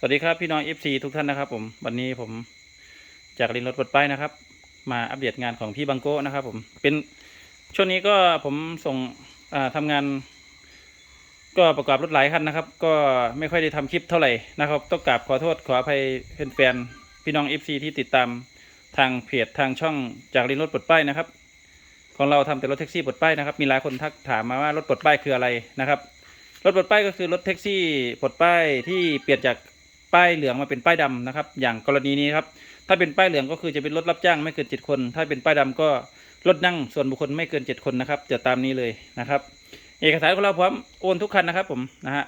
สวัสดีครับพี่น้อง FC ทุกท่านนะครับ ผมวันนี้ผมจากลินรถปลดป้ายนะครับ มาอัปเดตงานของพี่บังโก้นะครับ ผมเป็นช่วงนี้ก็ผมส่งอ่าทำงาน ก็ประกอบรถหลายคันนะครับ ก็ไม่ค่อยได้ทำคลิปเท่าไหร่นะครับต้องกราบขอโทษขออภัยแฟนๆพี่น้อง FC ที่ติดตามทางเพจทางช่องจากลินรถปลดป้ายนะครับ ของเราทำแต่รถแท็กซี่ปลดป้ายนะครับ มีหลายคนทักถามมาว่ารถปลดป้ายคืออะไรนะครับ รถปลดป้ายก็คือรถแท็กซี่ปลดป้ายที่เปลี่ยนจาก ป้ายเหลืองมาเป็นป้ายดำนะครับ อย่างกรณีนี้ครับ ถ้าเป็นป้ายเหลืองก็คือจะเป็นรถรับจ้างไม่เกินเจ็ดคน ถ้าเป็นป้ายดำก็รถนั่งส่วนบุคคลไม่เกินเจ็ดคนนะครับจะตามนี้เลยนะครับ เอกสารของเราพร้อมโอนทุกคันนะครับ ผมนะฮะ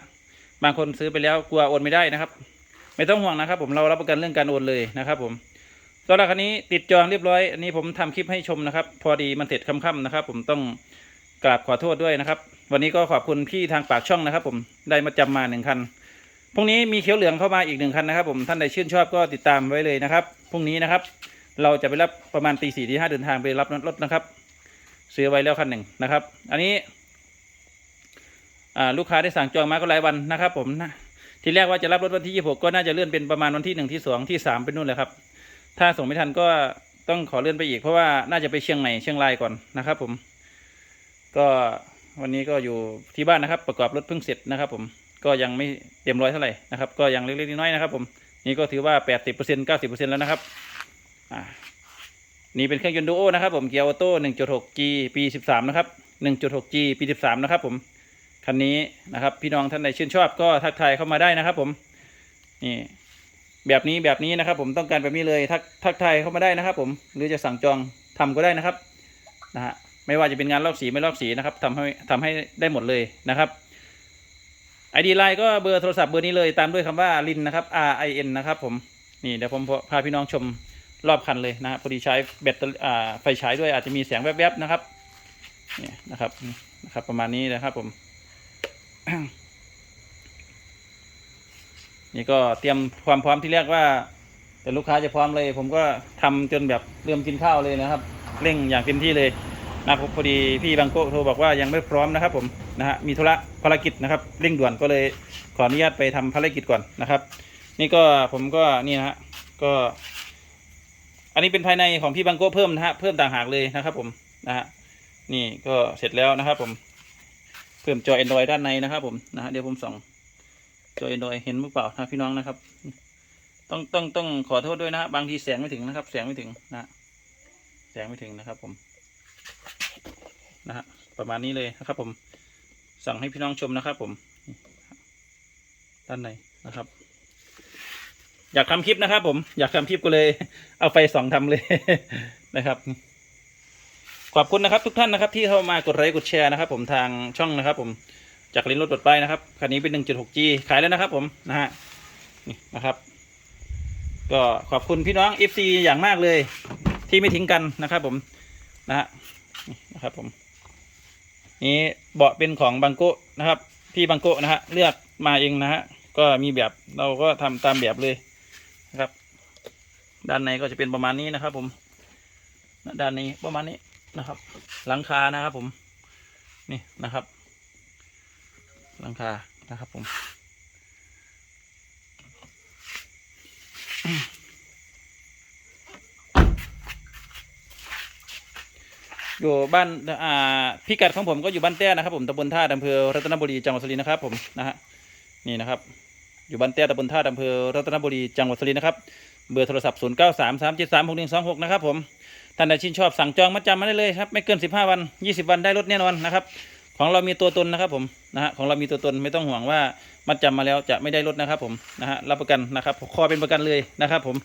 บางคนซื้อไปแล้วกลัวโอนไม่ได้นะครับ ไม่ต้องห่วงนะครับ ผมเรารับประกันเรื่องการโอนเลยนะครับ ผมสำหรับคันนี้ติดจองเรียบร้อยอันนี้ผมทำคลิปให้ชมนะครับ พอดีมันเสร็จค่ำๆนะครับ ผมต้องกราบขอโทษด้วยนะครับ วันนี้ก็ขอบคุณพี่ทางปากช่องนะครับ ผมได้มาจำมาหนึ่งคัน พรุ่งนี้มีเขียวเหลืองเข้ามาอีกหนึ่งคันนะครับ ผมท่านใดชื่นชอบก็ติดตามไว้เลยนะครับพรุ่งนี้นะครับ เราจะไปรับประมาณตีสี่ตีห้าเดินทางไปรับรถนะครับ ซื้อไว้แล้วคันหนึ่งนะครับ อันนี้ลูกค้าได้สั่งจองมาก็หลายวันนะครับผมนะทีแรกว่าจะรับรถวันที่ 26 ก็น่าจะเลื่อนเป็นประมาณวันที่หนึ่งที่สองที่สามเป็นนู่นเลยครับ ถ้าส่งไม่ทันก็ต้องขอเลื่อนไปอีกเพราะว่าน่าจะไปเชียงใหม่เชียงรายก่อนนะครับ ผม ก็วันนี้ก็อยู่ที่บ้านนะครับ ประกอบรถเพิ่งเสร็จนะครับ ผม ก็ยังไม่เต็มร้อยเท่าไหร่นะครับ ก็ยังเล็กๆน้อยๆนะครับผมนี่ก็ถือว่า 80% 90%แล้วนะครับอ่านี่เป็นเครื่องยนต์ดูโอนะครับผมเกียร์ออโต้ 1.6G ปี 13 นะครับ 1.6G ปี 13 นะครับผมคันนี้นะครับพี่น้องท่านใดชื่นชอบก็ทักทายเข้ามาได้นะครับผมนี่แบบนี้แบบนี้นะครับ ผมต้องการแบบนี้เลยทักทักทายเข้ามาได้นะครับ ผมหรือจะสั่งจองทำก็ได้นะครับนะฮะไม่ว่าจะเป็นงานลอกสีไม่ลอกสีนะครับทำให้ทำให้ได้หมดเลยนะครับ ไอดีไลน์ก็เบอร์โทรศัพท์เบอร์นี้เลยตามด้วยคำว่าลินนะครับ R I N นะครับผมนี่เดี๋ยวผมพาพี่น้องชมรอบคันเลยนะพอดีใช้แบตเตอรี่าไฟฉายด้วยอาจจะมีแสงแวบๆนะครับนี่นะครับนี่นะครับ ประมาณนี้นะครับผม นี่ก็เตรียมความพร้อมที่เรียกว่า แต่ลูกค้าจะพร้อมเลย ผมก็ทำจนแบบเริ่มกินข้าวเลยนะครับ เร่งอย่างเต็มที่เลย นะครับพอดีพี่บางโกโทรบอกว่ายังไม่พร้อมนะครับผมนะฮะมีธุระภารกิจนะครับเร่งด่วนก็เลยขออนุญาตไปทำภารกิจก่อนนะครับ นี่ก็ผมก็นี่นะฮะก็ อันนี้เป็นภายในของพี่บางโกเพิ่มนะฮะเพิ่มต่างหากเลยนะครับผมนะฮะนี่ก็เสร็จแล้วนะครับผมเพิ่มจอ Android ด้านในนะครับผมนะฮะเดี๋ยวผมส่องจอ Android เห็นหรือเปล่านะพี่น้องนะครับ ต้องต้องต้องขอโทษด้วยนะฮะบางทีแสงไม่ถึงนะครับ แสงไม่ถึงนะฮะแสงไม่ถึงนะครับผม นะฮะประมาณนี้เลยนะครับ ผมสั่งให้พี่น้องชมนะครับ ผมด้านในนะครับ อยากทำคลิปนะครับ ผมอยากทำคลิปก็เลย เอาไฟสองทำเลยนะครับ ขอบคุณนะครับทุกท่านนะครับ ที่เข้ามากดไลค์กดแชร์นะครับ ผมทางช่องนะครับ ผมจากลิ้นรถปลดป้ายนะครับคันนี้เป็น 1.6G ขายแล้วนะครับ ผมนะฮะนี่นะครับ ก็ขอบคุณพี่น้อง FC อย่างมากเลย ที่ไม่ทิ้งกันนะครับ ผมนะฮะนะครับผม นี่เบาะเป็นของบังโกะนะครับ พี่บังโกะนะฮะเลือกมาเองนะฮะก็มีแบบเราก็ทำตามแบบเลยนะครับ ด้านในก็จะเป็นประมาณนี้นะครับ ผม ด้านนี้ประมาณนี้นะครับ หลังคานะครับ ผมนี่นะครับ หลังคานะครับผม อยู่บ้านอ่าพิกัดของผมก็อยู่บ้านแต้นะครับ ผมตำบลท่าอำเภอรัตนบุรีจังหวัดสุรินทร์นะครับ ผมนะฮะนี่นะครับ อยู่บ้านแต้ตำบลท่าอำเภอรัตนบุรีจังหวัดสุรินทร์นะครับเบอร์โทรศัพท์ 0 9 3 3 7 3 6 1 2 6 นะครับผมท่านใดชื่นชอบสั่งจองมัดจำมาได้เลยครับ ไม่เกิน 15 วัน 20 วันได้รถแน่นอนนะครับ ของเรามีตัวตนนะครับผมนะฮะของเรามีตัวตนไม่ต้องห่วงว่ามัดจำมาแล้วจะไม่ได้รถนะครับ ผมนะฮะรับประกันนะครับคอเป็นประกันเลยนะครับ ผม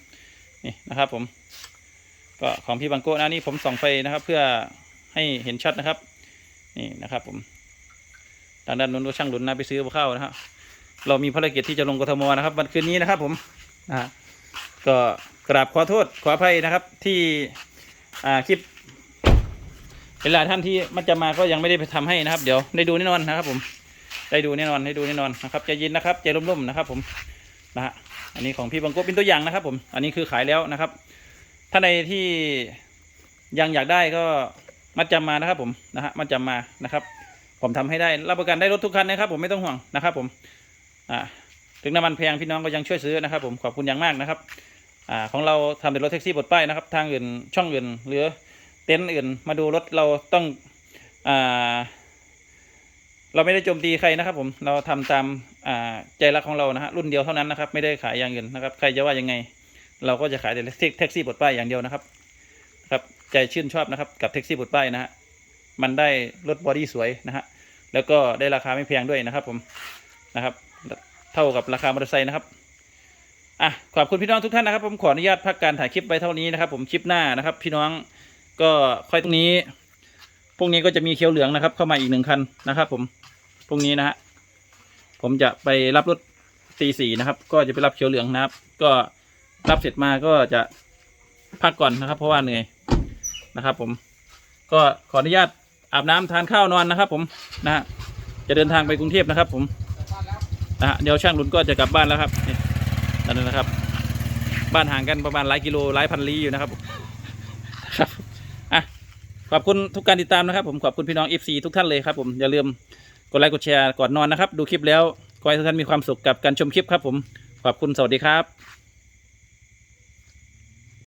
นี่นะครับผมก็ของพี่บังโก้นะนี่ผมส่องไฟนะครับ เพื่อ ให้เห็นชัดนะครับ นี่นะครับผมทางด้านนู้นก็ช่างหลุนนะไปซื้อข้าวนะครับเรามีภารกิจที่จะลงกทมนะครับ วันคืนนี้นะครับผมนะฮะก็กราบขอโทษขออภัยนะครับที่อ่าคลิปเวลาท่านที่มันจะมาก็ยังไม่ได้ไปทำให้นะครับ เดี๋ยวได้ดูแน่นอนนะครับ ผมได้ดูแน่นอนได้ดูแน่นอนนะครับใจเย็นนะครับใจร่มๆนะครับ ผมนะฮะอันนี้ของพี่บังโกเป็นตัวอย่างนะครับ ผม อันนี้คือขายแล้วนะครับท่านใดที่ยังอยากได้ก็ มัดจำมานะครับผมนะฮะมัดจำมานะครับ ผมทำให้ได้รับประกันได้รถทุกคันนะครับ ผมไม่ต้องห่วงนะครับ ผมอ่าถึงน้ำมันแพงพี่น้องก็ยังช่วยซื้อนะครับ ผมขอบคุณอย่างมากนะครับอ่าของเราทำเป็นรถแท็กซี่ปลดป้ายนะครับทางอื่นช่องอื่นหรือเต็นท์อื่นมาดูรถเราต้องอ่าเราไม่ได้โจมตีใครนะครับ ผมเราทำตามอ่าใจรักของเรานะฮะรุ่นเดียวเท่านั้นนะครับ ไม่ได้ขายอย่างอื่นนะครับ ใครจะว่ายังไง เราก็จะขายแต่แท็กซี่ปลดป้ายอย่างเดียวนะครับ ครับใจชื่นชอบนะครับกับแท็กซี่ปลดป้ายนะฮะมันได้รถบอดี้สวยนะฮะแล้วก็ได้ราคาไม่แพงด้วยนะครับ ผมนะครับ เท่ากับราคามอเตอร์ไซค์นะครับอะขอบคุณพี่น้องทุกท่านนะครับ ผมขออนุญาตพักการถ่ายคลิปไว้เท่านี้นะครับ ผมคลิปหน้านะครับ พี่น้องก็ค่อยตรงนี้พรุ่งนี้ก็จะมีเขียวเหลืองนะครับ เข้ามาอีกหนึ่งคันนะครับ ผมพรุ่งนี้นะฮะผมจะไปรับรถตีสี่นะครับ ก็จะไปรับเขียวเหลืองนะครับ ก็รับเสร็จมาก็จะ พักก่อนนะครับ เพราะว่าเหนื่อยนะครับ ผม ก็ขออนุญาตอาบน้ำทานข้าวนอนนะครับ ผมนะฮะจะเดินทางไปกรุงเทพนะครับ ผมนะฮะเดี๋ยวช่างลุนก็จะกลับบ้านแล้วครับนี่นั่นนะครับ บ้านห่างกันประมาณหลายกิโลหลายพันลี้อยู่นะครับครับอะขอบคุณทุกการติดตามนะครับ ผมขอบคุณพี่น้อง FC ทุกท่านเลยครับผมอย่าลืมกดไลค์กดแชร์ก่อนนอนนะครับ ดูคลิปแล้วขอให้ทุกท่านมีความสุขกับการชมคลิปครับ ผมขอบคุณสวัสดีครับ